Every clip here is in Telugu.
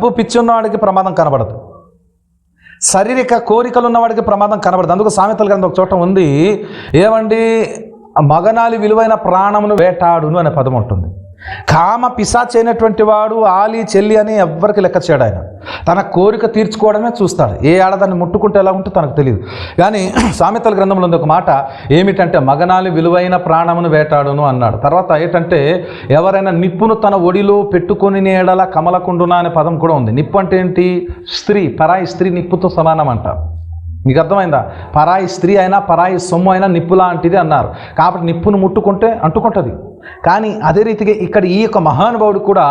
డబ్బు పిచ్చి ఉన్నవాడికి ప్రమాదం కనబడదు. శారీరక కోరికలు ఉన్నవాడికి ప్రమాదం కనబడదు. అందుకు సామెతల గ్రంథం ఒక చోట ఉంది ఏమండి మగనాలి విలువైన ప్రాణమును వేటాడును అనే పదం ఉంటుంది కామ పిశాచైనటువంటి వాడు ఆలి చెల్లి అని ఎవ్వరికి లెక్క చేయడు ఆయన. తన కోరిక తీర్చుకోవడమే చూస్తాడు. ఏ ఆడదాన్ని ముట్టుకుంటే ఎలా ఉంటుందో తనకు తెలియదు కానీ సామెతల గ్రంథంలో ఉంది ఒక మాట ఏమిటంటే మగనాలి విలువైన ప్రాణమును వేటాడును అన్నాడు. తర్వాత ఏంటంటే ఎవరైనా నిప్పును తన ఒడిలో పెట్టుకొని నేడల కమలకుండునా అనే పదం కూడా ఉంది. నిప్పు అంటే ఏంటి? స్త్రీ పరాయి స్త్రీ నిప్పుతో సమానం అంటారు మీకు అర్థమైందా? పరాయి స్త్రీ అయినా పరాయి సొమ్ము అయినా నిప్పు లాంటిది అన్నారు. కాబట్టి నిప్పును ముట్టుకుంటే అంటుకుంటుంది. కానీ అదే రీతిగా ఇక్కడ ఈ యొక్క మహానుభావుడు కూడా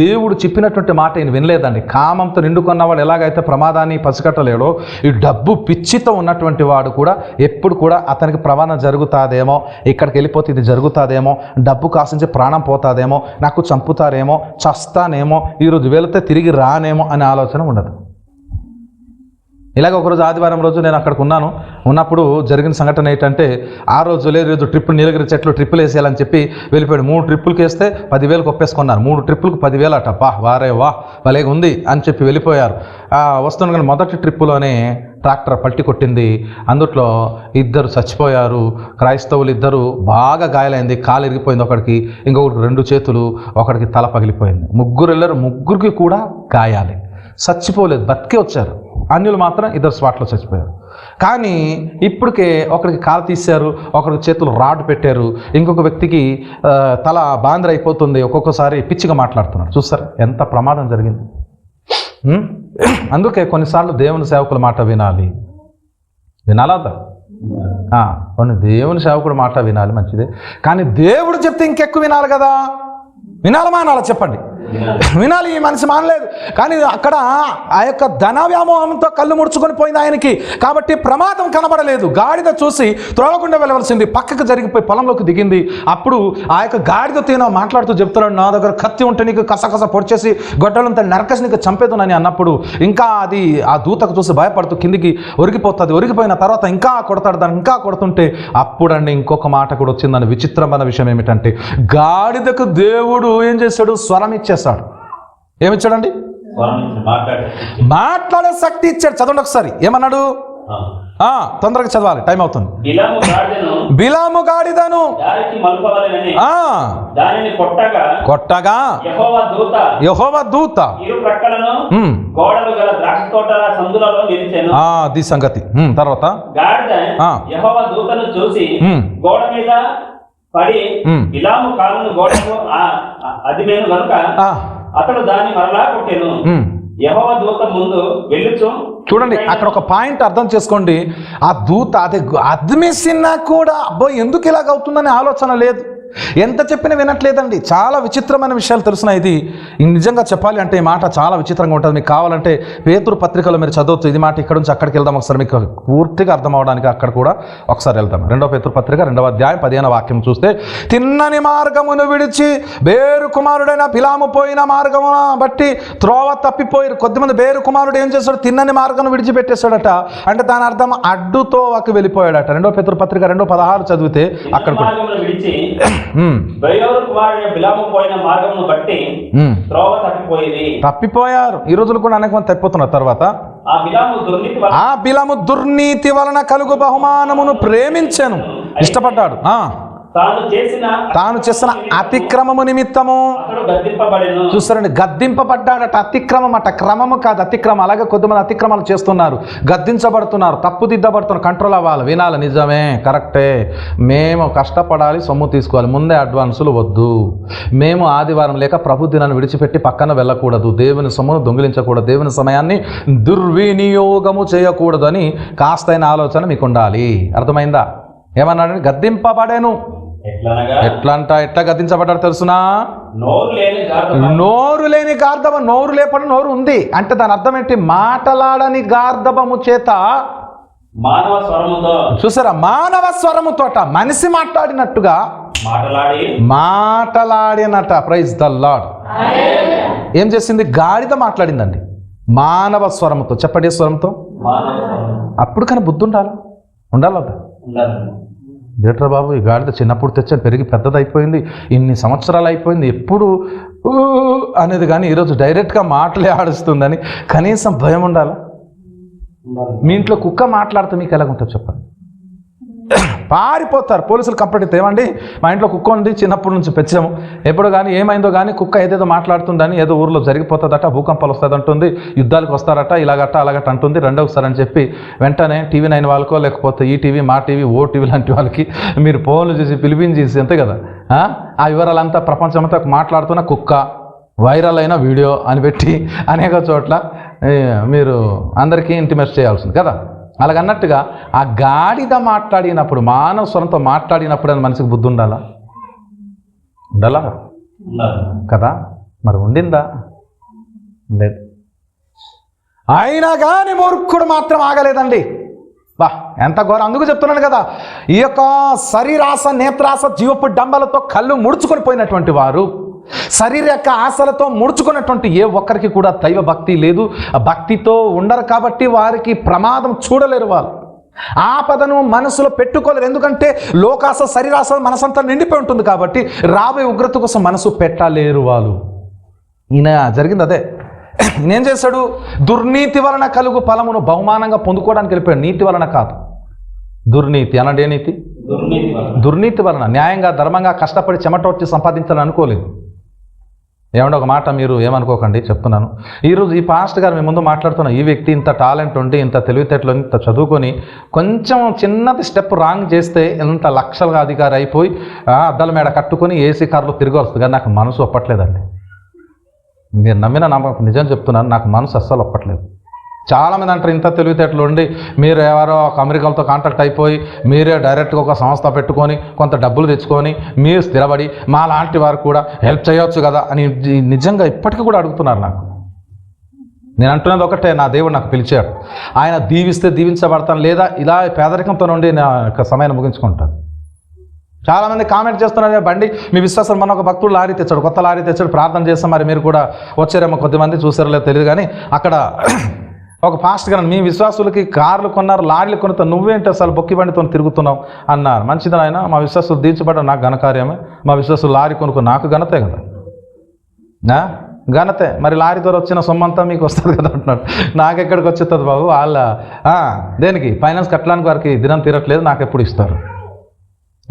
దేవుడు చెప్పినటువంటి మాట ఈయన వినలేదండి. కామంతో నిండుకున్నవాడు ఎలాగైతే ప్రమాదాన్ని పసిగట్టలేడో ఈ డబ్బు పిచ్చితో ఉన్నటువంటి వాడు కూడా ఎప్పుడు కూడా అతనికి ప్రమాదం జరుగుతాదేమో ఇక్కడికి వెళ్ళిపోతే ఇది జరుగుతాదేమో డబ్బు కాసించి ప్రాణం పోతాదేమో నాకు చంపుతారేమో చస్తానేమో ఈరోజు వెళితే తిరిగి రానేమో అనే ఆలోచన ఉండదు. ఇలాగ ఒకరోజు ఆదివారం రోజు నేను అక్కడికి ఉన్నాను. ఉన్నప్పుడు జరిగిన సంఘటన ఏంటంటే ఆ రోజు లేదు లేదు ట్రిప్పులు నీలగిరి చెట్లు ట్రిప్పులు వేసేయాలని చెప్పి వెళ్ళిపోయాడు. మూడు ట్రిప్పులకి వేస్తే పదివేలకు ఒప్పేసుకున్నారు మూడు ట్రిప్పులకు పదివేలు అట. బా వారే వా భలేగా ఉంది అని చెప్పి వెళ్ళిపోయారు. ఆ, కానీ మొదటి ట్రిప్పులోనే ట్రాక్టర్ పల్టి కొట్టింది. అందుట్లో ఇద్దరు చచ్చిపోయారు. క్రైస్తవులు ఇద్దరు బాగా గాయాలైంది. కాలు ఇరిగిపోయింది ఒకడికి ఇంకొకటి రెండు చేతులు ఒకడికి తల పగిలిపోయింది. ముగ్గురు వెళ్ళారు. ముగ్గురికి కూడా గాయాలి. చచ్చిపోలేదు బతికే వచ్చారు. అన్యులు మాత్రం ఇద్దరు స్పాట్లో చచ్చిపోయారు. కానీ ఇప్పటికే ఒకరికి కాలు తీశారు ఒకరికి చేతులు రాడ్ పెట్టారు ఇంకొక వ్యక్తికి తల బాంద్ర అయిపోతుంది ఒక్కొక్కసారి పిచ్చిగా మాట్లాడుతున్నాడు చూస్తారు ఎంత ప్రమాదం జరిగింది. అందుకే కొన్నిసార్లు దేవుని సేవకుల మాట వినాలి. వినాలా కొన్ని దేవుని సేవకుడు మాట వినాలి మంచిదే. కానీ దేవుడు చెప్తే ఇంకెక్కువ వినాలి కదా. వినాలి మానాలా చెప్పండి. వినాలి ఈ మనిషి మానలేదు. కానీ అక్కడ ఆ యొక్క ధన వ్యామోహంతో కళ్ళు ముడుచుకొని పోయింది ఆయనకి. కాబట్టి ప్రమాదం కనబడలేదు. గాడిద చూసి త్రోవకుండా వెళ్ళవలసింది. పక్కకు జరిగిపోయి పొలంలోకి దిగింది. అప్పుడు ఆ యొక్క గాడిద తీన మాట్లాడుతూ చెప్తున్నాడు నా దగ్గర కత్తి ఉంటే నీకు కసకస పొడిచేసి గొడ్డలంతా నరకసి నీకు చంపేదునని అన్నప్పుడు ఇంకా అది ఆ దూతకు చూసి భయపడుతూ కిందికి ఒరిగిపోతుంది. ఒరిగిపోయిన తర్వాత ఇంకా కొడతాడు. దాన్ని ఇంకా కొడుతుంటే అప్పుడండి ఇంకొక మాట కూడా వచ్చిందని విచిత్రమైన విషయం ఏమిటంటే గాడిదకు దేవుడు ఏం చేశాడు? స్వరం ఇచ్చేస్తాడు. ఏమిచ్చాడండి? మాట్లాడే మాట్లాడే శక్తి ఇచ్చాడు. చదవండి ఒకసారి. ఏమన్నాడు? తొందరగా చదవాలి. టైం అవుతుంది. బిలాము గాడిదను కొట్టగా యెహోవా దూత అది సంగతి. తర్వాత దూతను చూసి గోడ మీద పడి. బిలాము కాలును గోడకు అది నేను గనుక ఆ, అతడు దాన్ని మరలా కొట్టాను. యెహోవా దూత ముందు వెళ్ళుచు. చూడండి అక్కడ ఒక పాయింట్ అర్థం చేసుకోండి. ఆ దూత అదే అద్మేసినా కూడా అబ్బో ఎందుకు ఇలాగ అవుతుందనే ఆలోచన లేదు. ఎంత చెప్పినా వినట్లేదండి. చాలా విచిత్రమైన విషయాలు తెలుసున్నాయి ఇది. నిజంగా చెప్పాలి అంటే ఈ మాట చాలా విచిత్రంగా ఉంటుంది. మీకు కావాలంటే పేతురు పత్రికలో మీరు చదవచ్చు ఇది మాట ఇక్కడ నుంచి అక్కడికి వెళ్దాం. ఒకసారి మీకు పూర్తిగా అర్థం అవడానికి అక్కడ కూడా ఒకసారి వెళ్దాం. రెండవ పేతురు పత్రిక రెండవ అధ్యాయం పదిహేను వాక్యం చూస్తే తిన్నని మార్గమును విడిచి బేరు కుమారుడైన పిలాము పోయిన మార్గము బట్టి త్రోవ తప్పిపోయి కొద్దిమంది బేరు కుమారుడు ఏం చేస్తాడు తిన్నని మార్గం విడిచిపెట్టేశాడట. అంటే దాని అర్థం అడ్డుతో ఒక వెళ్ళిపోయాడట. రెండో పేతురు పత్రిక రెండో పదహారు చదివితే అక్కడ పోయిన మార్గమును బట్టి. త్రోవ తప్పిపోయేది. తప్పిపోయారు. ఈ రోజులు కూడా అనేక మంది తప్పిపోతున్నారు. తర్వాత ఆ బిలాము దుర్నీతి వల్ల ఆ బిలము దుర్నీతి వలన కలుగు బహుమానమును ప్రేమించాను. ఇష్టపడ్డాడు. ఆ. తాను చేసిన అతిక్రమము నిమిత్తము చూస్తారండి గద్దింపబడ్డాడట అతిక్రమం అట క్రమము కాదు అతిక్రమం. అలాగే కొద్దిమంది అతిక్రమాలు చేస్తున్నారు గద్దించబడుతున్నారు తప్పుదిద్దబడుతున్నారు కంట్రోల్ అవ్వాలి. వినాలి నిజమే కరెక్టే. మేము కష్టపడాలి సొమ్ము తీసుకోవాలి. ముందే అడ్వాన్సులు వద్దు. మేము ఆదివారం లేక ప్రభు దినాన్ని విడిచిపెట్టి పక్కన వెళ్ళకూడదు. దేవుని సొమ్మును దొంగిలించకూడదు. దేవుని సమయాన్ని దుర్వినియోగము చేయకూడదు అని కాస్తైన ఆలోచన మీకు ఉండాలి అర్థమైందా? ఏమన్నాడు గద్దింపబడేను. ఎట్లనగా? ఎట్లా అంట ఎట్లా గద్దించబడ్డాడు తెలుసునా? నోరు లేని గార్ధబ నోరు లేపని నోరు ఉంది. అంటే దాని అర్థం ఏంటి? మాటలాడని గార్ధబము చేత మానవ స్వరముతో. చూసారా? మానవ స్వరముతోట మనిషి మాట్లాడినట్టుగా మాటలాడి. మాటలాడినట. ప్రైజ్ ద లాడ్ ఏం చేసింది? గాడిద మాట్లాడిందండి. మానవ స్వరముతో. చెప్పండి స్వరంతో అప్పుడు కానీ బుద్ధి ఉండాలి? ఉండాలి జేట్రా బాబు ఈ గాడిద చిన్నప్పుడు తెచ్చాను పెరిగి పెద్దదైపోయింది ఇన్ని సంవత్సరాలు అయిపోయింది ఎప్పుడు అనేది కానీ ఈరోజు డైరెక్ట్గా మాటలే ఆడుస్తుందని కనీసం భయం ఉండాలా? మీ ఇంట్లో కుక్క మాట్లాడితే మీకు ఎలాగుంటుంది చెప్పండి? పారిపోతారు. పోలీసులు కంప్లైంట్ ఇస్తే ఏమండి? మా ఇంట్లో కుక్క ఉంది చిన్నప్పటి నుంచి పెంచాము. ఎప్పుడు కానీ ఏమైందో కానీ కుక్క ఏదేదో మాట్లాడుతుందని ఏదో ఊర్లో జరిగిపోతుందట భూకంపాలు వస్తుందంటుంది యుద్ధాలకు వస్తారట ఇలాగట అలాగట అంటుంది. రెండో ఒకసారి అని చెప్పి వెంటనే టీవీ నైన్ వాళ్ళకో లేకపోతే ఈ టీవీ మా టీవీ ఓ టీవీ లాంటి వాళ్ళకి మీరు ఫోన్లు చేసి పిలిపించేసి అంతే కదా? ఆ? వివరాలంతా ప్రపంచమంతా మాట్లాడుతున్న కుక్క వైరల్ అయిన వీడియో అని పెట్టి అనేక చోట్ల మీరు అందరికీ ఇంటిమేట్ చేయాల్సింది కదా? అలాగన్నట్టుగా ఆ గాడిద మాట్లాడినప్పుడు మానవ స్వరంతో మాట్లాడినప్పుడు అని మనిషికి బుద్ధి ఉండాలా? ఉండాలా? కదా? మరి ఉండిందా? లేదు. అయినా కానీ మూర్ఖుడు మాత్రం ఆగలేదండి. బా ఎంత ఘోరం. అందుకు చెప్తున్నాను కదా ఈ యొక్క శరీరాస నేత్రాస జీవపు డంబలతో కళ్ళు ముడుచుకొని పోయినటువంటి వారు శరీర యొక్క ఆశలతో ముడుచుకున్నటువంటి ఏ ఒక్కరికి కూడా దైవ భక్తి లేదు. ఆ భక్తితో ఉండరు కాబట్టి వారికి ప్రమాదం చూడలేరు వాళ్ళు. ఆపదను మనసులో పెట్టుకోలేరు. ఎందుకంటే లోకాస శరీరాస మనసంతా నిండిపోయి ఉంటుంది కాబట్టి రాబోయే ఉగ్రత కోసం మనసు పెట్టలేరు వాళ్ళు. ఈయన జరిగింది అదే. నేనేం చేశాడు? దుర్నీతి వలన కలుగు ఫలమును బహుమానంగా పొందుకోవడానికి వెళ్ళిపోయాడు. నీతి వలన కాదు. దుర్నీతి అనండి ఏ నీతి దుర్నీతి వలన. దుర్నీతి వలన. న్యాయంగా ధర్మంగా కష్టపడి చెమట వచ్చి సంపాదించాలని అనుకోలేదు. ఏమంటే ఒక మాట మీరు ఏమనుకోకండి చెప్తున్నాను. ఈరోజు ఈ పాస్ట్ గారు మీ ముందు మాట్లాడుతున్న ఈ వ్యక్తి ఇంత టాలెంట్ ఉండి ఇంత తెలివితేటలు ఇంత చదువుకొని కొంచెం చిన్నది స్టెప్ రాంగ్ చేస్తే ఇంత లక్షలుగా అధికారి అయిపోయి అద్దాల మేడ కట్టుకొని ఏసీ కార్లో తిరిగి వస్తుంది. కానీ నాకు మనసు ఒప్పట్లేదండి. మీరు నమ్మిన నమ్మకం నిజం చెప్తున్నాను నాకు మనసు అస్సలు ఒప్పట్లేదు. చాలామంది అంటారు ఇంత తెలివితేటలు ఉండి మీరు ఎవరో ఒక అమెరికాలతో కాంటాక్ట్ అయిపోయి మీరే డైరెక్ట్గా ఒక సంస్థ పెట్టుకొని కొంత డబ్బులు తెచ్చుకొని మీరు స్థిరపడి మా లాంటి వారు కూడా హెల్ప్ చేయొచ్చు కదా అని నిజంగా ఇప్పటికీ కూడా అడుగుతున్నారు నాకు. నేను అంటున్నది ఒకటే నా దేవుడు నాకు పిలిచాడు. ఆయన దీవిస్తే దీవించబడతాను లేదా ఇలా పేదరికంతో నుండి నా యొక్క సమయాన్ని ముగించుకుంటాను. చాలామంది కామెంట్ చేస్తున్నారు బండి మీ విశ్వాసం మన ఒక భక్తుడు లారీ తెచ్చాడు కొత్త లారీ తెచ్చాడు ప్రార్థన చేస్తాం మరి మీరు కూడా వచ్చారేమో కొద్దిమంది చూసారో లేదో తెలియదు కానీ అక్కడ ఒక పాస్ట్ గారు మీ విశ్వాసులకి కార్లు కొన్నారు లారీలు కొనుతా నువ్వేంటి అసలు బొక్కి బండితో తిరుగుతున్నావు? అన్నారు. మంచిది ఆయన మా విశ్వాసులు దీర్చబడ్డ నాకు ఘనకార్యమే. మా విశ్వాసులు లారీ కొనుక్కో నాకు ఘనతే కదా. నా? ఘనతే? మరి లారీ ద్వారా వచ్చిన సొమ్మంతా మీకు వస్తుంది కదా? అంటున్నాడు. నాకెక్కడికి వచ్చేస్తుంది బాబు? వాళ్ళ దేనికి? ఫైనాన్స్ కట్టడానికి వారికి దినం తీరట్లేదు నాకు ఎప్పుడు ఇస్తారు?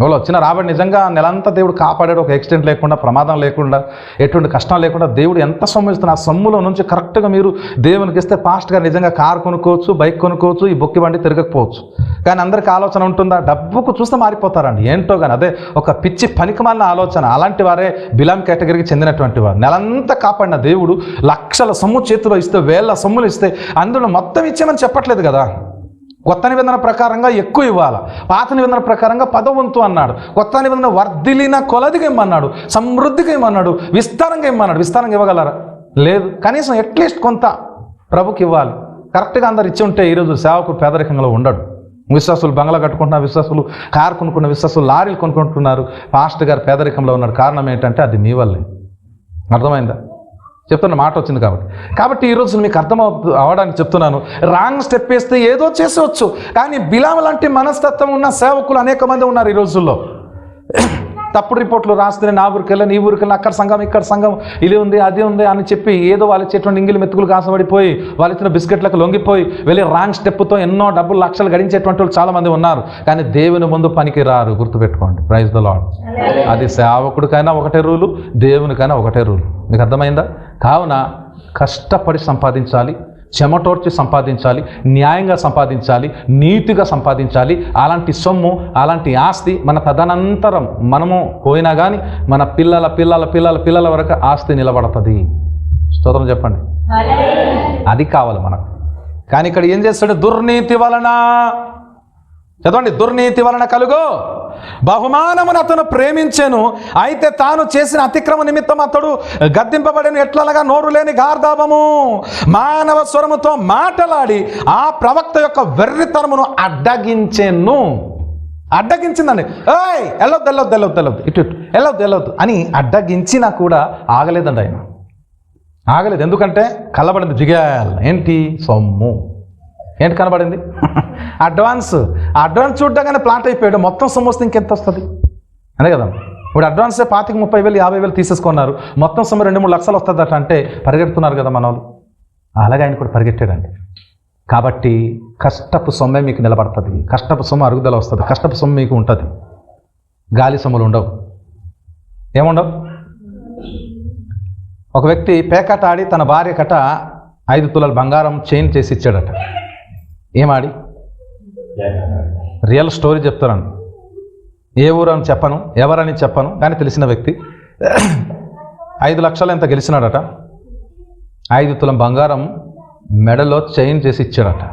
వాళ్ళు వచ్చిన రాబడి నిజంగా నెలంతా దేవుడు కాపాడాడు ఒక యాక్సిడెంట్ లేకుండా ప్రమాదం లేకుండా ఎటువంటి కష్టం లేకుండా దేవుడు ఎంత సొమ్ము ఇస్తున్నా ఆ సొమ్ములో నుంచి కరెక్ట్గా మీరు దేవునికి ఇస్తే ఫాస్ట్గా నిజంగా కార్ కొనుక్కోవచ్చు బైక్ కొనుక్కోవచ్చు ఈ బొక్కి బండి తిరగకపోవచ్చు. కానీ అందరికి ఆలోచన ఉంటుందా? డబ్బుకు చూస్తే మారిపోతారండి. ఏంటో కానీ అదే ఒక పిచ్చి పనికిమాలిన ఆలోచన. అలాంటి వారే బిలాం కేటగిరీకి చెందినటువంటి వారు. నెలంతా కాపాడిన దేవుడు లక్షల సొమ్ము చేతిలో ఇస్తే వేల సొమ్ములు ఇస్తే అందులో మొత్తం ఇచ్చామని చెప్పట్లేదు కదా. కొత్త నిబంధన ప్రకారంగా ఎక్కువ ఇవ్వాలి? పాత నిబంధన ప్రకారంగా పదవంతు అన్నాడు. కొత్త నిబంధన వర్ధిలిన కొలదిగా ఇమ్మన్నాడు. సమృద్ధిగా ఇమ్మన్నాడు. విస్తారంగా ఇమ్మన్నాడు. విస్తారంగా ఇవ్వగలరా? లేదు. కనీసం అట్లీస్ట్ కొంత ప్రభుకి ఇవ్వాలి. కరెక్ట్గా అందరు ఇచ్చి ఉంటే ఈరోజు సేవకు పేదరికంలో ఉండడు. విశ్వాసులు బంగ్లా కట్టుకుంటున్న విశ్వాసులు కారు కొనుక్కున్న విశ్వాసులు లారీలు కొనుక్కుంటున్నారు. పాస్ట్ గారు పేదరికంలో ఉన్నాడు. కారణం ఏంటంటే అది మీ వల్లే. అర్థమైందా? చెప్తున్న మాట వచ్చింది కాబట్టి. కాబట్టి ఈరోజు మీకు అర్థం అవ- అవడానికి చెప్తున్నాను. రాంగ్ స్టెప్ వేస్తే ఏదో చేసేవచ్చు. కానీ బిలాం లాంటి మనస్తత్వం ఉన్న సేవకులు అనేక మంది ఉన్నారు ఈ రోజుల్లో. తప్పుడు రిపోర్ట్లు రాస్తే నా ఊరికి వెళ్ళి నీ ఊరికి అక్కడ సంఘం ఇక్కడ సంఘం ఇది ఉంది అది ఉంది అని చెప్పి ఏదో వాళ్ళు ఇచ్చేటువంటి ఇంగిలి మెతుకులు కాసబడిపోయి వాళ్ళు ఇచ్చిన బిస్కెట్లకు లొంగిపోయి వెళ్ళి రాంగ్ స్టెప్తో ఎన్నో డబ్బులు లక్షలు గడించేటువంటి వాళ్ళు చాలామంది ఉన్నారు. కానీ దేవుని ముందు పనికి రారు. గుర్తుపెట్టుకోండి. ప్రైజ్ ద లాడ్ అది సేవకుడికైనా ఒకటే రూలు దేవునికైనా ఒకటే రూలు. మీకు అర్థమైందా? కావున కష్టపడి సంపాదించాలి చెమటోడ్చి సంపాదించాలి న్యాయంగా సంపాదించాలి నీతిగా సంపాదించాలి. అలాంటి సొమ్ము అలాంటి ఆస్తి మన తదనంతరం మనము పోయినా కానీ మన పిల్లల పిల్లల పిల్లల పిల్లల వరకు ఆస్తి నిలబడుతుంది. స్తోత్రం చెప్పండి. అది కావాలి మనకు. కానీ ఇక్కడ ఏం చేస్తాడు? దుర్నీతి వలన చదవండి దుర్నీతి వలన కలుగు. బహుమానమును అతను ప్రేమించాను. అయితే తాను చేసిన అతిక్రమ నిమిత్తం అతడు గద్దింపబడిన. ఎట్లనగా నోరు లేని గార్ధాపము మానవ స్వరముతో మాటలాడి ఆ ప్రవక్త యొక్క వెర్రితనమును అడ్డగించెను. అడ్డగించిందండి. ఏయ్ వెళ్ళొద్దు వెళ్ళొద్దు వెళ్ళొద్దు వెళ్ళొద్దు ఇటు ఇటు. వెళ్ళొద్దు వెళ్ళొద్దు అని అడ్డగించినా కూడా ఆగలేదండి ఆయన. ఆగలేదు. ఎందుకంటే కళ్ళబడింది జిగాల్. ఏంటి సొమ్ము? ఏంటి కనబడింది? అడ్వాన్స్. అడ్వాన్స్ చూడగానే ప్లాట్ అయిపోయాడు. మొత్తం సొమ్ము వస్తే ఇంకెంత వస్తుంది? అదే కదా. ఇప్పుడు అడ్వాన్సే పాతిక ముప్పై వేలు యాభై వేలు తీసేసుకున్నారు. మొత్తం సొమ్ము రెండు మూడు లక్షలు వస్తుందట అంటే పరిగెడుతున్నారు కదా మన వాళ్ళు అలాగే ఆయన కూడా పరిగెట్టాడండి. కాబట్టి కష్టపు సొమ్మే మీకు నిలబడుతుంది. కష్టపు సొమ్ము అరుగుదల వస్తుంది. కష్టపు సొమ్ము మీకు ఉంటుంది. గాలి సొమ్ములు ఉండవు. ఏముండవు? ఒక వ్యక్తి పేకట ఆడి తన భార్య కట ఐదు తులాల బంగారం చైన్ చేసి ఇచ్చాడట. ఏమాడి? రియల్ స్టోరీ చెప్తున్నాను ఏ ఊరు అని చెప్పను ఎవరని చెప్పను కానీ తెలిసిన వ్యక్తి. ఐదు లక్షలు ఎంత గెలిచినాడట? ఐదు తులం బంగారం మెడలో చైన్ చేసి ఇచ్చాడట.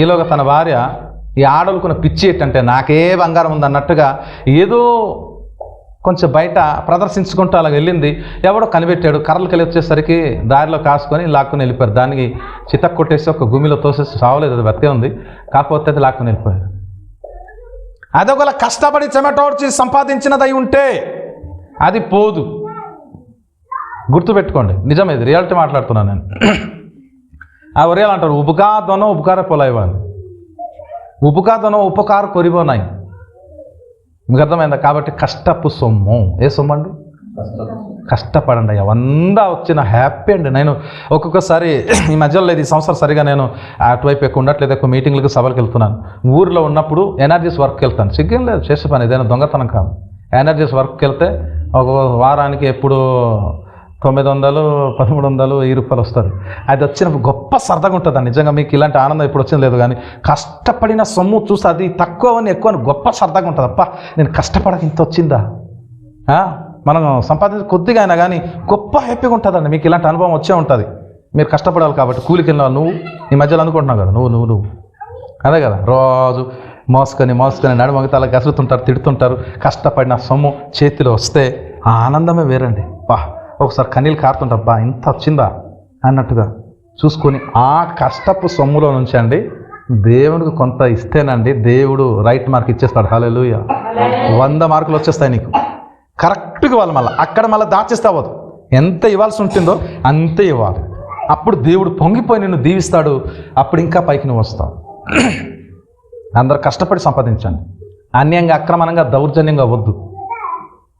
ఈలోగా తన భార్య ఈ ఆడలుకున్న పిచ్చి ఏంటంటే నాకే బంగారం ఉంది అన్నట్టుగా ఏదో కొంచెం బయట ప్రదర్శించుకుంటూ అలా వెళ్ళింది. ఎవడో కనిపెట్టాడు. కర్రలు కలిగి వచ్చేసరికి దారిలో కాసుకొని లాక్కుని వెళ్ళిపోయారు. దానికి చితక్ కొట్టేసి ఒక గుమిలో తోసేసి చావలేదు అది బతే ఉంది. కాకపోతే అది లాక్కుని వెళ్ళిపోయారు. అదొకలా కష్టపడి చెమటోడ్చి సంపాదించినదై ఉంటే అది పోదు. గుర్తుపెట్టుకోండి. నిజమే ఇది. రియాలిటీ మాట్లాడుతున్నాను నేను. ఆ ఒరేలు అంటారు ఉపకా ఉపకార పొలైవాళ్ళు ఉపకా దొన ఉపకార కొరిపోనాయి మీకు అర్థమైందా? కాబట్టి కష్టపు సొమ్ము. ఏ సొమ్ము అండి కష్టపడండి అయ్యా. వంద వచ్చిన హ్యాపీ అండి. నేను ఒక్కొక్కసారి ఈ మధ్యలో లేదు ఈ సంవత్సరం సరిగా నేను అటువైపు ఎక్కువ ఉండట్లేదు ఎక్కువ మీటింగ్లకు సభలకు వెళ్తున్నాను. ఊరిలో ఉన్నప్పుడు ఎనర్జీస్ వర్క్కి వెళ్తాను. సిగ్గం లేదు చేసే పని. ఏదైనా దొంగతనం కాదు. ఎనర్జీస్ వర్క్కి వెళ్తే ఒక వారానికి ఎప్పుడు తొమ్మిది వందలు పదమూడు వందలు వెయ్యి రూపాయలు వస్తారు అది వచ్చినప్పుడు గొప్ప సరదాగా ఉంటుంది. నిజంగా మీకు ఇలాంటి ఆనందం ఇప్పుడు వచ్చింది లేదు కానీ కష్టపడిన సొమ్ము చూసి అది తక్కువ అని ఎక్కువ అని గొప్ప సరదాగా ఉంటుంది. అప్ప నేను కష్టపడక ఇంత వచ్చిందా? మనం సంపాదించే కొద్దిగా అయినా కానీ గొప్ప హ్యాపీగా ఉంటుందండి. మీకు ఇలాంటి అనుభవం వచ్చే ఉంటుంది. మీరు కష్టపడాలి కాబట్టి కూలికి వెళ్ళిన నువ్వు ఈ మధ్యలో అనుకుంటున్నావు కదా నువ్వు నువ్వు నువ్వు. అదే కదా రోజు మోసుకొని మోసుకొని నడుమగతాల గసులుతుంటారు తిడుతుంటారు. కష్టపడిన సొమ్ము చేతిలో వస్తే ఆ ఆనందమే వేరండి. పా ఒకసారి కన్నీళ్ళు కారుతుంటారు బా ఇంత వచ్చిందా? అన్నట్టుగా చూసుకొని ఆ కష్టపు సొమ్ములో నుంచి అండి దేవునికి కొంత ఇస్తేనండి దేవుడు రైట్ మార్క్ ఇచ్చేస్తాడు. హల్లెలూయా. వంద మార్కులు వచ్చేస్తాయి నీకు. కరెక్ట్గా ఇవ్వాలి మళ్ళీ అక్కడ మళ్ళీ దాచేస్తే అవ్వదు. ఎంత ఇవ్వాల్సి ఉంటుందో అంతే ఇవ్వాలి. అప్పుడు దేవుడు పొంగిపోయి నిన్ను దీవిస్తాడు. అప్పుడు ఇంకా పైకి నువ్వు వస్తావు. అందరు కష్టపడి సంపాదించండి. అన్యంగా అక్రమణంగా దౌర్జన్యంగా వద్దు.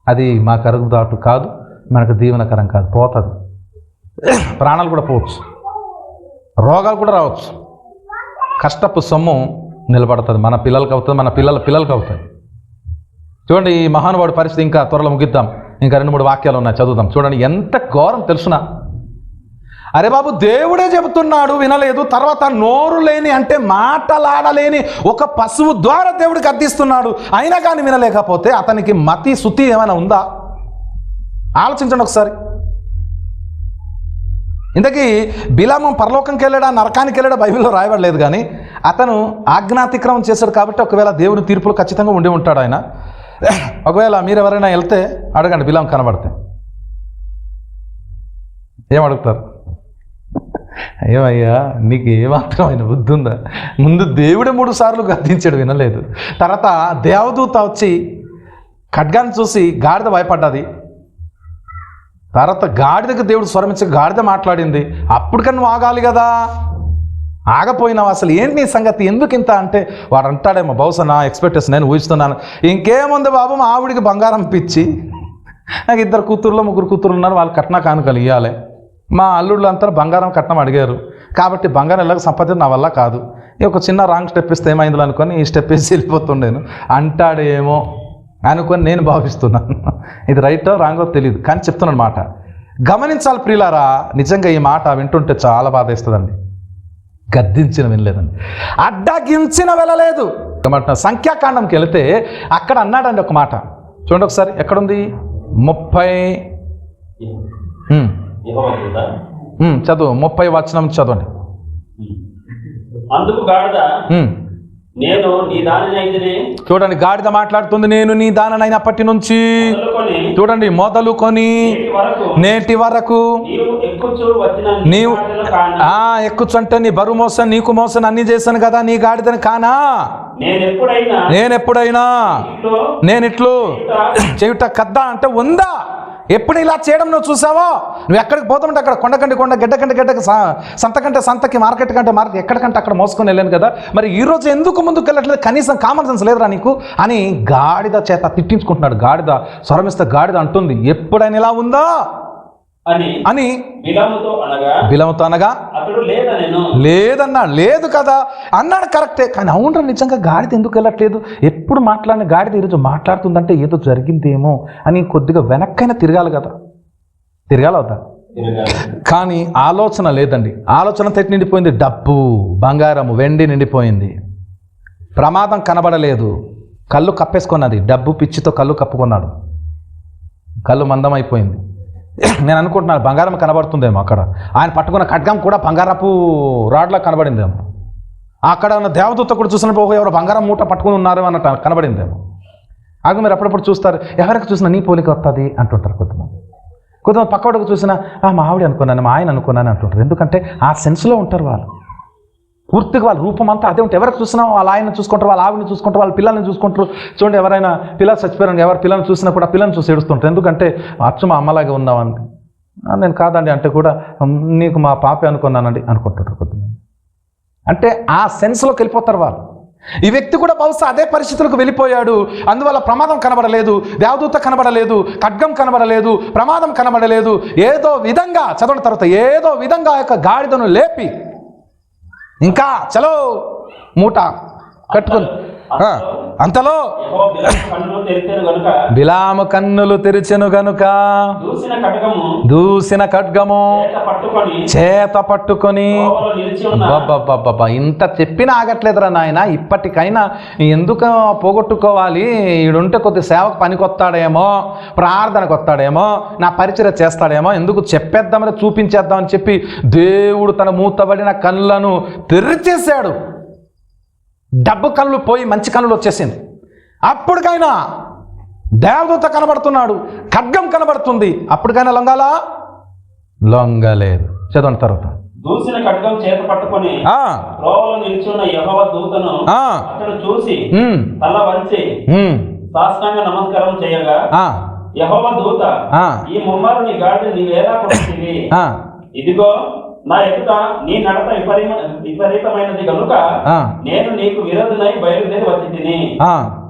అది మా కరుగు దాటు కాదు. మనకు దీవెనకరం కాదు పోతుంది. ప్రాణాలు కూడా పోవచ్చు. రోగాలు కూడా రావచ్చు. కష్టపు సొమ్ము నిలబడుతుంది. మన పిల్లలకి అవుతుంది మన పిల్లల పిల్లలకి అవుతుంది చూడండి ఈ మహానుభావుడి పరిస్థితి ఇంకా త్వరలో ముగిద్దాం. ఇంకా రెండు మూడు వాక్యాలు ఉన్నాయి చదువుదాం. చూడండి ఎంత ఘోరం తెలుసునా? అరే బాబు దేవుడే చెబుతున్నాడు వినలేదు. తర్వాత నోరు లేని అంటే మాటలాడలేని ఒక పశువు ద్వారా దేవుడికి అర్థిస్తున్నాడు. అయినా కానీ వినలేకపోతే అతనికి మతి శుతి ఏమైనా ఉందా? ఆలోచించండి ఒకసారి. ఇంతకీ బిలామం పరలోకంకి వెళ్ళాడా నరకానికి వెళ్ళాడా బైబిల్లో రాయబడలేదు కానీ అతను ఆజ్ఞాతిక్రమం చేశాడు కాబట్టి ఒకవేళ దేవుని తీర్పులు ఖచ్చితంగా ఉండి ఉంటాడు ఆయన. ఒకవేళ మీరు ఎవరైనా వెళ్తే అడగండి బిలాం కనబడితే. ఏం అడుగుతారు? ఏమయ్యా నీకు ఏమాత్రం ఆయన బుద్ధి ఉందా? ముందు దేవుడే మూడు సార్లు గద్దించాడు వినలేదు. తర్వాత దేవదూత వచ్చి ఖడ్గాన్ని చూసి గాడిద భయపడ్డది. తర్వాత గాడిదకు దేవుడు స్వరమించి గాడిద మాట్లాడింది. అప్పటికన్నా నువ్వు ఆగాలి కదా. ఆగపోయినావు అసలు? ఏంటి నీ సంగతి? ఎందుకు ఇంత అంటే వాడు అంటాడేమో బహుశా నా ఎక్స్పెక్టేషన్ నేను ఊహిస్తున్నాను. ఇంకేముంది బాబు? మా ఆవిడికి బంగారం పిచ్చి. నాకు ఇద్దరు కూతుర్లు ముగ్గురు కూతుర్లు ఉన్నారు వాళ్ళు కట్న కానుకలు ఇవ్వాలి మా అల్లుళ్ళు అంతా బంగారం కట్నం అడిగారు. కాబట్టి బంగారం ఎలాగ సంపాదించడం నా వల్ల కాదు. ఈ ఒక చిన్న రాంగ్ స్టెప్ ఇస్తే ఏమైందో అనుకొని ఈ స్టెప్ వేసి వెళ్ళిపోతుండేను. అంటాడేమో అనుకొని నేను భావిస్తున్నాను. ఇది రైటో రాంగో తెలియదు కానీ చెప్తున్నాను మాట. గమనించాలి ప్రియులారా నిజంగా ఈ మాట వింటుంటే చాలా బాధ వేస్తుందండి గద్దించిన వినలేదండి. అడ్డగించిన వెళ్ళలేదు. సంఖ్యాకాండంకి వెళితే అక్కడ అన్నాడండి ఒక మాట. చూడండి ఒకసారి ఎక్కడుంది? ముప్పై చదువు. ముప్పై వచనం చదవండి. అందుకు నేను నీ చూడండి గాడిద మాట్లాడుతుంది నేను నీ దాననైనప్పటి నుంచి. చూడండి మొదలుకొని నేటి వరకు నేటి వరకు నీవు ఎక్కుచూ వచ్చిన నీ బరువు మోసం నీకు మోసం అన్ని చేశాను కదా నీ గాడిదని కానా? నేను ఎప్పుడైనా నేను ఇట్లు చేయుట కద్దా అంటే ఉందా? ఎప్పుడు ఇలా చేయడం నువ్వు చూసావో? నువ్వు ఎక్కడికి పోతామంటే అక్కడ కొండకండి కొండ గడ్డ కంటే గడ్డకి స- సంత కంటే సంతకి మార్కెట్ కంటే మార్కెట్ ఎక్కడికంటే అక్కడ మోసుకొని వెళ్ళాను కదా. మరి ఈరోజు ఎందుకు ముందుకు వెళ్ళట్లేదు? కనీసం కామన్ సెన్స్ లేదురా నీకు? అని గాడిద చేత తిట్టించుకుంటున్నాడు. గాడిద స్వరమిస్తే గాడిద అంటుంది. ఎప్పుడైనా ఇలా ఉందా? అని బిలాముతో అనగా అతడు లేదా నేను లేదన్నా. లేదు కదా. అన్నాడు కరెక్టే. కానీ అవునరా నిజంగా గాడిద ఎందుకు వెళ్ళట్లేదు? ఎప్పుడు మాట్లాడిన గాడిద ఈరోజు మాట్లాడుతుందంటే ఏదో జరిగిందేమో అని కొద్దిగా వెనక్కైనా తిరగాలి కదా. తిరగాలి అవుతా కానీ ఆలోచన లేదండి. ఆలోచన తెట్టి నిండిపోయింది? డబ్బు బంగారము వెండి నిండిపోయింది. ప్రమాదం కనబడలేదు. కళ్ళు కప్పేసుకున్నది. డబ్బు పిచ్చితో కళ్ళు కప్పుకున్నాడు. కళ్ళు మందమైపోయింది. నేను అనుకుంటున్నాను బంగారం కనబడుతుందేమో అక్కడ. ఆయన పట్టుకున్న ఖడ్గం కూడా బంగారపు రాడ్లా కనబడిందేమో. అక్కడ ఉన్న దేవదూత కూడా చూసినప్పుడు ఎవరో బంగారం మూట పట్టుకుని ఉన్నారు అన్నట్టు కనబడిందేమో. అది మీరు అప్పుడప్పుడు చూస్తారు ఎవరికి చూసినా నీ పోలిక వస్తుంది అంటుంటారు కొంతమంది. కొంతమంది పక్కవాడికి చూసినా "ఆ, మా ఆవిడ అనుకున్నాను మా ఆయన అనుకున్నాను అంటుంటారు. ఎందుకంటే ఆ సెన్స్లో ఉంటారు వాళ్ళు. పూర్తిగా వాళ్ళ రూపం అంతా అదే ఉంటుంది ఎవరికి చూసినా వాళ్ళ ఆయన చూసుకుంటారు వాళ్ళ ఆవిడని చూసుకుంటారు వాళ్ళ పిల్లల్ని చూసుకుంటారు. చూడండి ఎవరైనా పిల్లలు చచ్చిపోయారు ఎవరు పిల్లల్ని చూసినా కూడా పిల్లల్ని చూసి ఏడుస్తుంటారు. ఎందుకంటే అచ్చు మా అమ్మలాగే ఉన్నామండి నేను కాదండి అంటే కూడా నీకు మా పాపే అనుకున్నానండి అనుకుంటారు కొద్దిమంది అంటే ఆ సెన్స్లోకి వెళ్ళిపోతారు వాళ్ళు. ఈ వ్యక్తి కూడా బహుశా అదే పరిస్థితులకు వెళ్ళిపోయాడు. అందువల్ల ప్రమాదం కనబడలేదు దేవదూత కనబడలేదు ఖడ్గం కనబడలేదు ప్రమాదం కనబడలేదు. ఏదో విధంగా చదవడం తర్వాత ఏదో విధంగా ఆ యొక్క గాడిదను లేపి ఇంకా చలో మూట కట్టుకుని. అంతలో? బిలాము కన్నులు తెరిచెను గనుక దూసిన ఖడ్గము చేత పట్టుకొని చేత ఇంత చెప్పినా ఆగట్లేదురా నాయన ఇప్పటికైనా ఎందుకు పోగొట్టుకోవాలి? ఈడుంటే కొద్ది సేవకు పనికొస్తాడేమో ప్రార్థనకు వస్తాడేమో నా పరిచయం చేస్తాడేమో ఎందుకు చెప్పేద్దామని చూపించేద్దామని చెప్పి దేవుడు తన మూతబడిన కళ్ళను తెరిచేశాడు. డబ్బు కళ్ళు పోయి మంచి కళ్ళు వచ్చేసింది. అప్పటికైనా దేవదూత కనబడుతున్నాడు ఖడ్గం కనబడుతుంది. అప్పటికైనా లొంగాలా? లొంగలేదు. చదవండి తర్వాత. దూసిన ఖడ్గం చేత పట్టుకొని రోవలో నిల్చున్న యెహోవా దూతను ఆ, అతడు చూసి తల వంచి సాష్టాంగ నమస్కారం చేయగా యెహోవా దూత ఈ ముమ్మారు నీ నీవేలా కొడుతుంది ఇదిగో నా ఎదుట నీ నడత విపరీమ విపరీతమైనది కనుక నేను నీకు విరోధునై బయలుదేరి వచ్చి తిని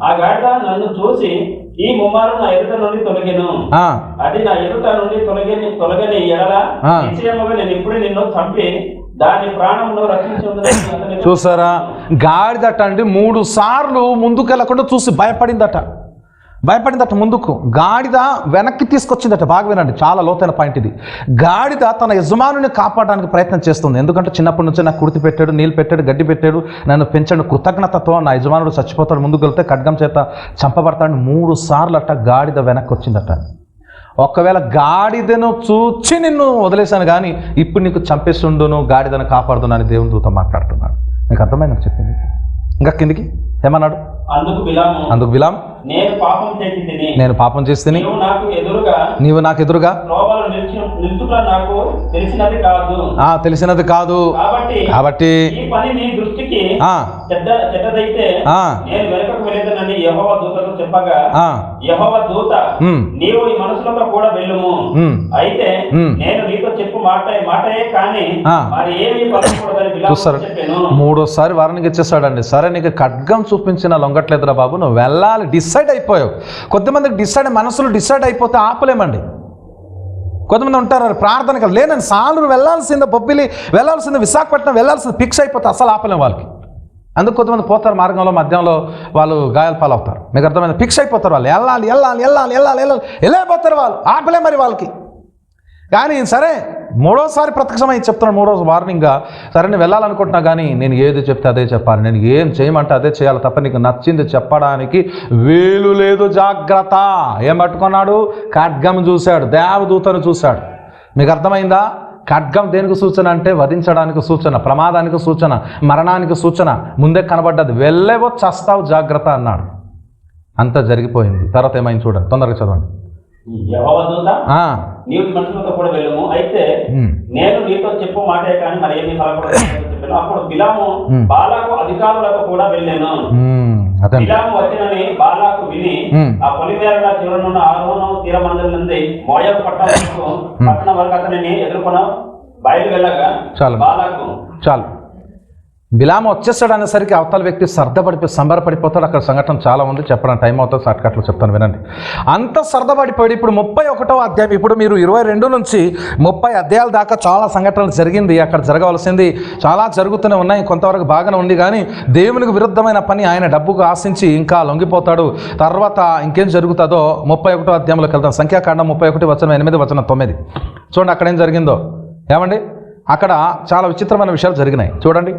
ఆ, గాడిద నన్ను చూసి ఈ ముమ్మారు నా ఎదుట నుండి తొలగెను. ఆ, అది నా ఎదుట నుండి తొలగని తొలగని ఎడల. నిశ్చయముగా నేను ఇప్పుడే నిన్ను చంపి చూసారా? గాడిదట అండి మూడు సార్లు ముందుకెళ్ళకుండా చూసి భయపడిందట. భయపడిందట ముందుకు. గాడిద వెనక్కి తీసుకొచ్చిందట. బాగా వినండి చాలా లోతైన పాయింట్ ఇది. గాడిద తన యజమానుని కాపాడడానికి ప్రయత్నం చేస్తుంది. ఎందుకంటే చిన్నప్పటి నుంచి నాకు కుర్తి పెట్టాడు నీళ్ళు పెట్టాడు గడ్డి పెట్టాడు నన్ను పెంచాడు. కృతజ్ఞతతో నా యజమానుడు చచ్చిపోతాడు ముందుకు వెళ్తే ఖడ్గం చేత చంపబడతాడు. మూడు సార్లు అట్ట గాడిద వెనక్కి వచ్చిందట ఒకవేళ గాడిదను చూచి నిన్ను వదిలేశాను కానీ ఇప్పుడు నీకు చంపేస్తుండును గాడిదను కాపాడుదును అని దేవుని దూత మాట్లాడుతున్నాడు. నీకు అర్థమైందని చెప్పింది? ఇంకా కిందికి? ఏమన్నాడు? అందుకు విలాం నేను పాపం చేస్తే నీవు నాకు ఎదురుగా తెలిసినది కాదు. ఆ తెలిసినది కాదు. కాబట్టి నీవు ఈ మనుషులతో కూడా వెళ్ళుము. అయితే. నేను నీతో చెప్పు మాట కానీ. మరి ఏమీ చూస్తారు. మూడోసారి వారానికి ఇచ్చేసాడండి సరే నీకు ఖడ్గం చూపించిన లొంగట్లేదురా బాబు నువ్వు వెళ్ళాలి డిసైడ్ అయిపోయావు. కొద్దిమందికి డిసైడ్ మనసులు డిసైడ్ అయిపోతే ఆపలేమండి. కొంతమంది ఉంటారు ప్రార్థన కదా లేనని సాలు వెళ్ళాల్సిందే బొబ్బిలి వెళ్ళాల్సిందే విశాఖపట్నం వెళ్ళాల్సింది ఫిక్స్ అయిపోతే అసలు ఆపలేం వాళ్ళకి. అందుకు కొంతమంది పోతారు మార్గంలో మధ్యంలో వాళ్ళు గాయాల పాలవుతారు. మీకు అర్థమైంది? ఫిక్స్ అయిపోతారు వాళ్ళు. వెళ్ళాలి వెళ్ళాలి వెళ్ళాలి వెళ్ళాలి వెళ్ళాలి. వెళ్ళైపోతారు వాళ్ళు. ఆపలే మరి వాళ్ళకి. కానీ సరే మూడోసారి ప్రత్యక్షమై చెప్తున్నాను మూడో వార్నింగ్గా సరే నేను వెళ్ళాలనుకుంటున్నా కానీ నేను ఏది చెప్తే అదే చెప్పాలి. నేను ఏం చేయమంటే అదే చేయాలి తప్ప నీకు నచ్చింది చెప్పడానికి వీలు లేదు జాగ్రత్త. ఏం పట్టుకున్నాడు? ఖడ్గం చూశాడు దేవదూతను చూశాడు. మీకు అర్థమైందా? ఖడ్గం దేనికి సూచన అంటే వధించడానికి సూచన ప్రమాదానికి సూచన మరణానికి సూచన. ముందే కనబడ్డది. వెళ్ళేవో చస్తావు జాగ్రత్త అన్నాడు. అంతా జరిగిపోయింది. తర్వాత ఏమైంది చూడండి తొందరగా చదవండి. నీవు మనుషులతో కూడా వెళ్ళము. అయితే నేను నీతో చెప్పు మాటే కానీ మరి ఏమి ఫలపడదు చెప్పాను. అప్పుడు బిలాము. బాలాకు అధికారులతో కూడా వెళ్ళాను. బిలాము వచ్చినని బాలాకు విని. ఆ పొలిమేరల చివరనున్న నుండి మోయాబు పట్టణం పట్టణం వరకు అతనిని ఎదుర్కొన బయలు వెళ్ళగా చాలు. బాలాకు చాలు. బిలామ వచ్చేస్తాడు అనేసరికి అవతల వ్యక్తి సర్దపడిపోయి సంబరపడిపోతాడు. అక్కడ సంఘటన చాలా ఉంది. చెప్పడం టైం అవుతుంది షార్ట్కట్లో చెప్తాను వినండి. అంత సర్దపడిపోయాడు ఇప్పుడు ముప్పై ఒకటో అధ్యాయం. ఇప్పుడు మీరు ఇరవై రెండు నుంచి ముప్పై అధ్యాయాల దాకా చాలా సంఘటనలు జరిగింది. అక్కడ జరగవలసింది చాలా జరుగుతూనే ఉన్నాయి. కొంతవరకు బాగానే ఉంది. కానీ దేవునికి విరుద్ధమైన పని ఆయన డబ్బుకు ఆశించి ఇంకా లొంగిపోతాడు. తర్వాత ఇంకేం జరుగుతుందో ముప్పై ఒకటో అధ్యాయంలోకి వెళ్తాం సంఖ్యాకాండం ముప్పై ఒకటి వచనం ఎనిమిది వచనం తొమ్మిది. చూడండి అక్కడ ఏం జరిగిందో. ఏమండి? అక్కడ చాలా విచిత్రమైన విషయాలు జరిగినాయి. చూడండి.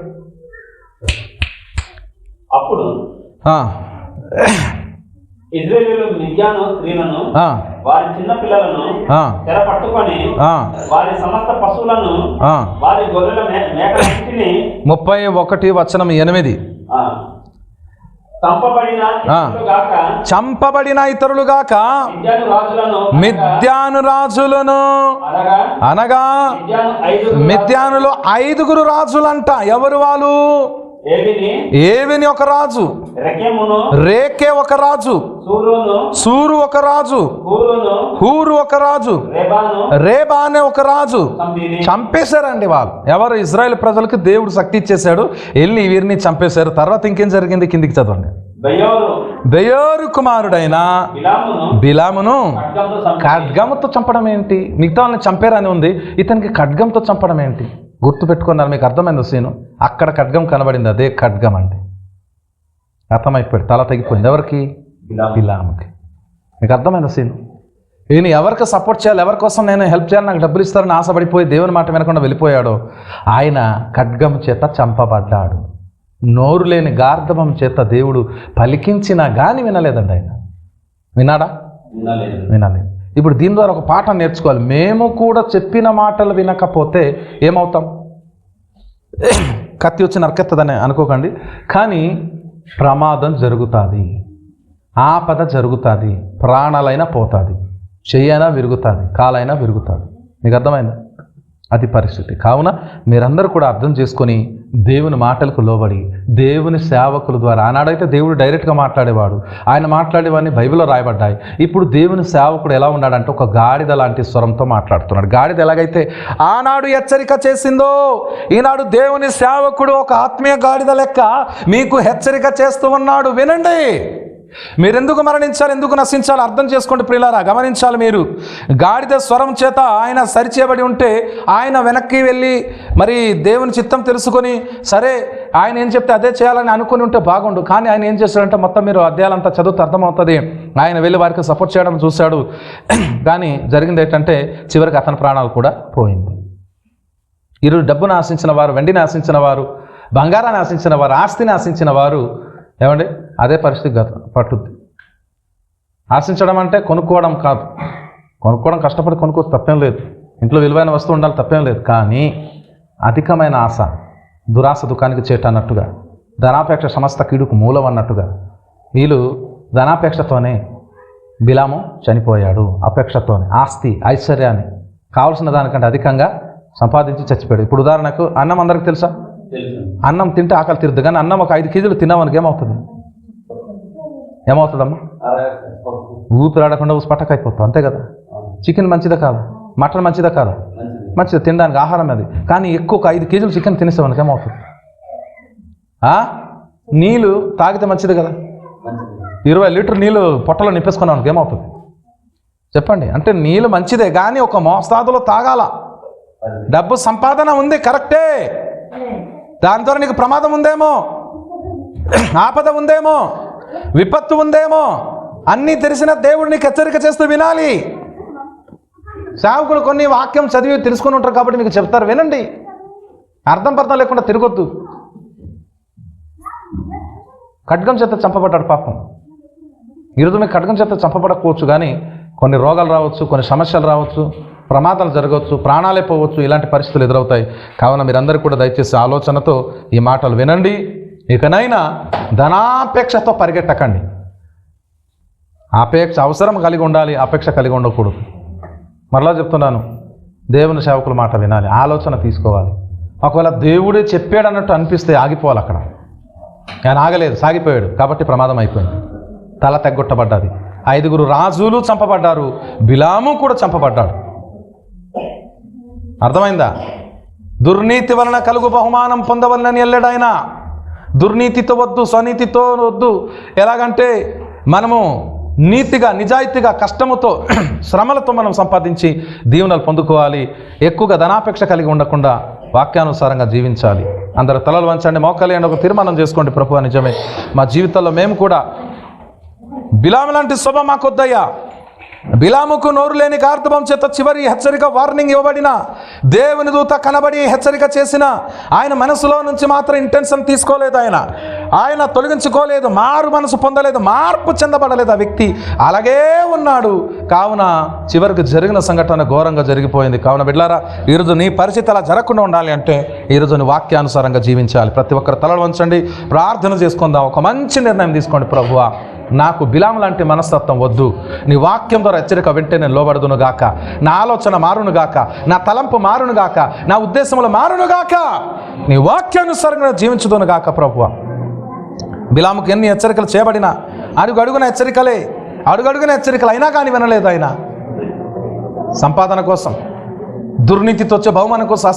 అప్పుడు ఆ, ఇజ్రాయేలు మిద్యాను స్త్రీలను ఆ, వారి చిన్న పిల్లలను తెర పట్టుకొని వారి సమస్త పశువులను. వారి గొర్రెల మేకలన్నిటిని ముప్పై ఒకటి వచనం ఎనిమిది. చంపబడిన ఇతరులుగాక మిద్యాను రాజులను అనగా మిద్యానులో ఐదుగురు రాజులంట. ఎవరు వాళ్ళు? ఏవిని ఒక రాజు రేకే ఒక రాజు సూరు ఒక రాజు హూరు ఒక రాజు రేబాను రేబా అనే ఒక రాజు. చంపేశారండి వాళ్ళు. ఎవరు? ఇజ్రాయెల్ ప్రజలకు దేవుడు శక్తి ఇచ్చేశాడు. వెళ్ళి వీరిని చంపేశారు. తర్వాత ఇంకేం జరిగింది? కిందికి చదవండి. బయోరు బయోరు కుమారుడైన బిలామును ఖడ్గంతో చంపడం ఏంటి? మిగతా వాళ్ళని చంపారని ఉంది. ఇతనికి ఖడ్గంతో చంపడం ఏంటి? గుర్తు పెట్టుకున్నారు మీకు అర్థమైంది సీను? అక్కడ ఖడ్గం కనబడింది అదే ఖడ్గం అండి. అర్థమైపోయాడు తల తెగిపోయింది. ఎవరికి? బిలాము. బిలాముకి. మీకు అర్థమైంది సీను? ఈయన ఎవరికి సపోర్ట్ చేయాలి ఎవరి కోసం నేను హెల్ప్ చేయాలి నాకు డబ్బులు ఇస్తారని ఆశపడిపోయి దేవుని మాట వినకుండా వెళ్ళిపోయాడో ఆయన ఖడ్గం చేత చంపబడ్డాడు. నోరు లేని గార్ధవం చేత దేవుడు పలికించినా కానీ వినలేదండి ఆయన. వినాడా వినలేదు. ఇప్పుడు దీని ద్వారా ఒక పాఠం నేర్చుకోవాలి. మేము కూడా చెప్పిన మాటలు వినకపోతే ఏమవుతాం? కత్తి వచ్చి నరకెత్తదని అనుకోకండి. కానీ ప్రమాదం జరుగుతుంది. ఆపద జరుగుతుంది. ప్రాణాలైనా పోతుంది. చెయ్యైనా విరుగుతుంది. కాలైనా విరుగుతుంది. మీకు అర్థమైందా? అది పరిస్థితి. కావున మీరందరూ కూడా అర్థం చేసుకొని దేవుని మాటలకు లోబడి దేవుని సేవకుల ద్వారా ఆనాడైతే దేవుడు డైరెక్ట్గా మాట్లాడేవాడు. ఆయన మాట్లాడేవన్నీ బైబిల్లో రాయబడ్డాయి. ఇప్పుడు దేవుని సేవకుడు ఎలా ఉన్నాడంటే ఒక గాడిద లాంటి స్వరంతో మాట్లాడుతున్నాడు. గాడిద ఎలాగైతే ఆనాడు హెచ్చరిక చేసిందో ఈనాడు దేవుని సేవకుడు ఒక ఆత్మీయ గాడిద లెక్క మీకు హెచ్చరిక చేస్తూ ఉన్నాడు. వినండి. మీరెందుకు మరణించాలి? ఎందుకు నశించాలి? అర్థం చేసుకోండి ప్రియులారా గమనించాలి మీరు. గాడిద స్వరం చేత ఆయన సరిచేయబడి ఉంటే ఆయన వెనక్కి వెళ్ళి మరి దేవుని చిత్తం తెలుసుకొని సరే ఆయన ఏం చెప్తే అదే చేయాలని అనుకుని ఉంటే బాగుండు. కానీ ఆయన ఏం చేశాడంటే మొత్తం మీరు అధ్యాయాలంతా చదువుతూ అర్థమవుతుంది. ఆయన వెళ్ళి వారికి సపోర్ట్ చేయడం చూశాడు. కానీ జరిగింది ఏంటంటే చివరికి అతని ప్రాణాలు కూడా పోయింది. ఇరు డబ్బును ఆశించిన వారు వెండిని ఆశించిన వారు బంగారాన్ని ఆశించిన వారు ఆస్తిని ఆశించిన వారు ఏమండి? అదే పరిస్థితి గత పట్టుద్ది. ఆశించడం అంటే కొనుక్కోవడం కాదు. కొనుక్కోవడం కష్టపడి కొనుక్కోవచ్చు తప్పేం లేదు. ఇంట్లో విలువైన వస్తువు ఉండాలి తప్పేం లేదు. కానీ అధికమైన ఆశ దురాశ దుకానికి చేట అన్నట్టుగా ధనాపేక్ష సమస్త కీడుకు మూలం అన్నట్టుగా వీళ్ళు ధనాపేక్షతోనే బిలాము చనిపోయాడు. అపేక్షతోనే ఆస్తి ఐశ్వర్యాన్ని కావలసిన దానికంటే అధికంగా సంపాదించి చచ్చిపోయాడు. ఇప్పుడు ఉదాహరణకు అన్నం అందరికి తెలుసా? తెలుసు. అన్నం తింటే ఆకలి తీరుద్దు. కానీ అన్నం ఒక ఐదు కేజీలు తిన్నామనికి ఏమవుతుంది? ఏమవుతుందమ్మా? ఊపిరాడకుండా పట్టక అయిపోతాం అంతే కదా? చికెన్ మంచిదా కాదు మటన్ మంచిదా కాదు. మంచిది తినడానికి ఆహారం అది. కానీ ఎక్కువ ఐదు కేజీలు చికెన్ తినేసేవానికి ఏమవుతుంది? నీళ్ళు తాగితే మంచిది కదా? ఇరవై లీటర్ నీళ్ళు పొట్టలో నింపేసుకున్నానికి ఏమవుతుంది? చెప్పండి అంటే నీళ్ళు మంచిదే కానీ ఒక మోస్తాదులో తాగాల. డబ్బు సంపాదన ఉంది కరెక్టే. దాని ద్వారా నీకు ప్రమాదం ఉందేమో? ఆపద ఉందేమో? విపత్తు ఉందేమో? అన్నీ తెలిసిన దేవుడిని హెచ్చరిక చేస్తూ వినాలి. సేవకులు కొన్ని వాక్యం చదివి తెలుసుకుని ఉంటారు కాబట్టి మీకు చెప్తారు వినండి. అర్థం పర్థం లేకుండా తిరగొద్దు. ఖడ్గం చేత చంపబడ్డాడు పాపం. ఈరోజు మీకు ఖడ్గం చేత చంపబడకపోవచ్చు కానీ కొన్ని రోగాలు రావచ్చు కొన్ని సమస్యలు రావచ్చు ప్రమాదాలు జరగవచ్చు ప్రాణాలే పోవచ్చు ఇలాంటి పరిస్థితులు ఎదురవుతాయి. కావున మీరందరూ కూడా దయచేసి ఆలోచనతో ఈ మాటలు వినండి. ఇకనైనా ధనాపేక్షతో పరిగెట్టకండి. అపేక్ష అవసరం కలిగి ఉండాలి అపేక్ష కలిగి ఉండకూడదు. మరలా చెప్తున్నాను దేవుని సేవకుల మాట వినాలి ఆలోచన తీసుకోవాలి. ఒకవేళ దేవుడే చెప్పాడు అన్నట్టు అనిపిస్తే ఆగిపోవాలి అక్కడ. ఆయన ఆగలేదు సాగిపోయాడు కాబట్టి ప్రమాదం అయిపోయింది. తల తెగ్గొట్టబడ్డది. ఐదుగురు రాజులు చంపబడ్డారు బిలాము కూడా చంపబడ్డాడు. అర్థమైందా? దుర్నీతి వలన కలుగు బహుమానం పొందవలనని వెళ్ళాడు ఆయన దుర్నీతితో వద్దు స్వనీతితో వద్దు. ఎలాగంటే మనము నీతిగా నిజాయితీగా కష్టముతో శ్రమలతో మనం సంపాదించి దీవెనలు పొందుకోవాలి. ఎక్కువగా ధనాపేక్ష కలిగి ఉండకుండా వాక్యానుసారంగా జీవించాలి. అందరు తలలు వంచండి మోకాలి అని ఒక తీర్మానం చేసుకోండి. ప్రభు నిజమే. మా జీవితంలో మేము కూడా బిలాము లాంటి శుభ మాకొద్దయ్యా. బిలాముకు నోరు లేని కార్తవం చేత చివరి హెచ్చరిక వార్నింగ్ ఇవ్వబడిన దేవుని దూత కనబడి హెచ్చరిక చేసిన ఆయన మనసులో నుంచి మాత్రం ఇంటెన్షన్ తీసుకోలేదు ఆయన. ఆయన తొలగించుకోలేదు మారు మనసు పొందలేదు మార్పు చెందబడలేదు ఆ వ్యక్తి. అలాగే ఉన్నాడు. కావున చివరికి జరిగిన సంఘటన ఘోరంగా జరిగిపోయింది. కావున బిడ్లారా ఈరోజు నీ పరిస్థితి అలా జరగకుండా ఉండాలి అంటే ఈరోజు నీ వాక్యానుసారంగా జీవించాలి. ప్రతి ఒక్కరు తలలు వంచండి. ప్రార్థన చేసుకుందాం. ఒక మంచి నిర్ణయం తీసుకోండి ప్రభువా. నాకు బిలాం లాంటి మనస్తత్వం వద్దు. నీ వాక్యం ద్వారా హెచ్చరిక వెంటనే నేను లోబడదును గాక. నా ఆలోచన మారును గాక. నా తలంపు మారును గాక. నా ఉద్దేశములు మారును గాక. నీ వాక్యానుసారంగా జీవించదును గాక ప్రభువ. బిలాముకు ఎన్ని హెచ్చరికలు చేయబడినా అడుగు అడుగున హెచ్చరికలే. అడుగడుగున హెచ్చరికలు అయినా కానీ వినలేదు ఆయన. సంపాదన కోసం దుర్నీతితో వచ్చే బహుమానం కోసం